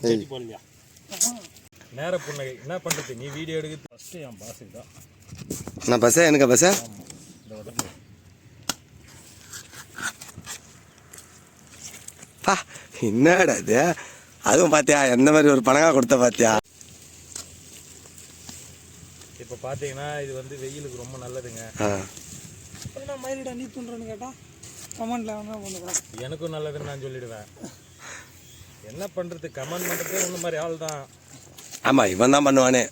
செடி போடலையா நேர புன்னகை. என்ன பண்ணுறது நீ வீடியோ எடுக்கிறது ஃபஸ்ட்டு என் தான் நான் பஸ்ஸா எனக்கு பஸ்ஸா பா என்னடா இது? அதுவும் பார்த்தியா எந்த மாதிரி ஒரு பணங்கா கொடுத்த பார்த்தியா இப்போ பார்த்தீங்கன்னா இது வந்து வெயிலுக்கு ரொம்ப நல்லதுங்க. என்ன மயிலிடா நீ துண்டுறன்னு கேட்டா? கமெண்ட்ல வேணா பண்ணுறேன் எனக்கும் நல்லதுன்னு நான் சொல்லிடுவேன். என்ன பண்ணுறது கமெண்ட் பண்ணுறதே இந்த மாதிரி ஆள் தான் ஆமாம் இவன் தான் பண்ணுவானே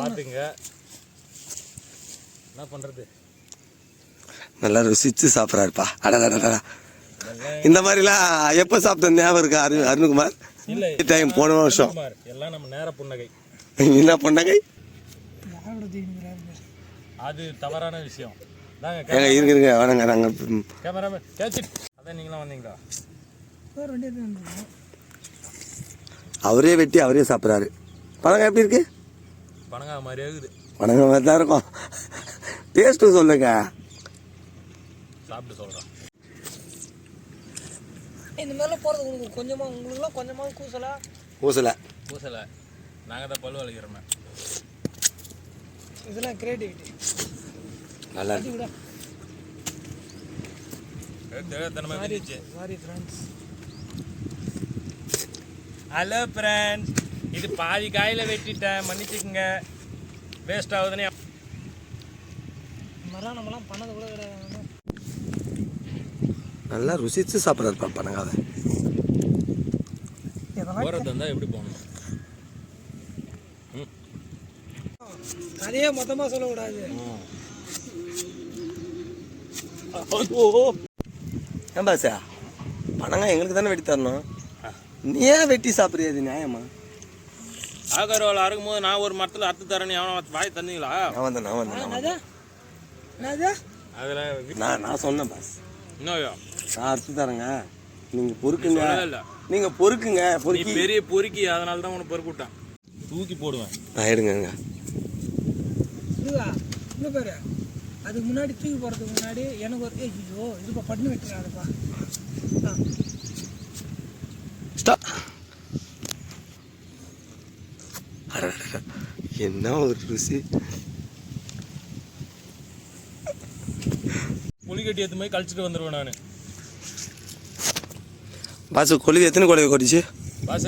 பார்த்துங்க என்ன பண்ணுறது நல்லா ருசிச்சு சாப்பிட்றாருப்பா. அடடடடா இந்த மாதிரிலாம் எப்போ சாப்பிட்ட ஞாபகம் இருக்கா அரு அருண்குமார்? இல்லை டைம் போன வருஷம். குமார் எல்லாம் நம்ம நேர புன்னகை. என்ன தீங்கிறாரு அது தவறான விஷயம். இருங்க இருங்க. வேணாங்க நாங்கள் கேமராமேன் கேட்சி அதான் நீங்களாம் வந்தீங்களா? அவரே வெட்டி அவரே சாப்பிட்றாரு. பணங்க எப்படி இருக்கு? பணங்கா மாதிரியே இருக்குது பணங்க மாதிரி தான் இருக்கும். டேஸ்ட்டு சொல்லுங்க. சாப்பிட்டு சொல்கிறேன் இந்த மாதிரிலாம் போகிறது உங்களுக்கு கொஞ்சமாக உங்களுக்குலாம் கொஞ்சமாக கூசலா? ஊசலை பூசலை நாங்கள் தான் பல்லு வளைக்கிறோமே. இதெல்லாம் கிரியேட்டிவிட்டி நல்லா இருக்கு. வந்துச்சு சாரி ஃப்ரெண்ட்ஸ் ஹலோ ஃப்ரெண்ட்ஸ் இது பாதி காயில் வெட்டிட்டேன். மன்னிச்சுக்குங்க. வேஸ்ட் ஆகுதுன்னு இந்த மாதிரிலாம் நம்மலாம் பண்ணது கூட கிடையாது. நல்லா ருசிச்சு சாப்பிட்றாருப்பா பணங்காவை இதெல்லாம் போகிறது இருந்தால் எப்படி போகணும் அதையே மொத்தமாக சொல்லக்கூடாது. ஏன் பாசா பணங்க எங்களுக்கு தானே வெட்டி தரணும் நீ ஏன் வெட்டி சாப்பிட்றியா இது நியாயமா? ஆகரோவில் அறுக்கும்போது நான் ஒரு மரத்தில் அறுத்து தரேன்னு அவனை வாய் தந்தீங்களா? நான் வந்தேன் நான் வந்தேன் நான் வந்தேன். என்னது அதில் நான் நான் சொன்னேன் பாஸ் இன்னும் நான் அறுத்து தரேங்க. நீங்கள் பொறுக்குங்க. இல்லை நீங்கள் பொறுக்குங்க பொறுக்கி. பெரிய பொறுக்கி அதனால தான் உனக்கு பொறுக்கு விட்டேன் தூக்கி போடுவேன். பேர். அதுக்கு முன்னாடி தூக்கி போகிறதுக்கு முன்னாடி எனக்கு ஒரு ஏய், ஐயோ இதுப்பா பண்ணி வைக்கிறாருப்பா. ஸ்டாப் என்ன ஒரு ருசி. புளிக்கட்டி எடுத்து போய் கழிச்சிட்டு வந்துடுவேன் நான். பாசு கொழுவி எத்தனை கொழுவி கொடிச்சு பாச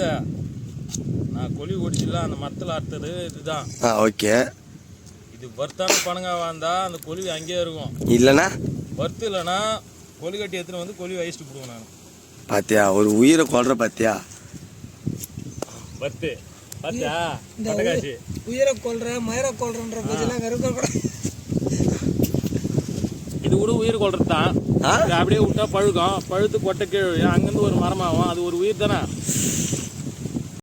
நான் கொலி ஓடிச்சுல அந்த மரத்தில் அறுத்தது இதுதான். ஆ ஓகே. இது வறுத்தான பணங்கா வந்தா அந்த கொலுவி அங்கேயே இருக்கும். இல்லைண்ணா வறுத்து இல்லைன்னா கொலிக்கட்டி எடுத்துன்னு வந்து கொலி வயசிட்டு போடுவேன் நான். பாத்தியா ஒரு உயிரை கொல்ற பாத்தியா? வறுத்து பாத்தியா பட்டகாசி உயிரை கொல்ற மயிரை கொல்றன்ற வெறுக்க கூட இது கூட உயிர் கொள்றது தான். அப்படியே விட்டா பழுக்கும் பழுத்து கொட்டை கீழே. அங்கேருந்து ஒரு மரமாகும். அது ஒரு உயிர் தானே?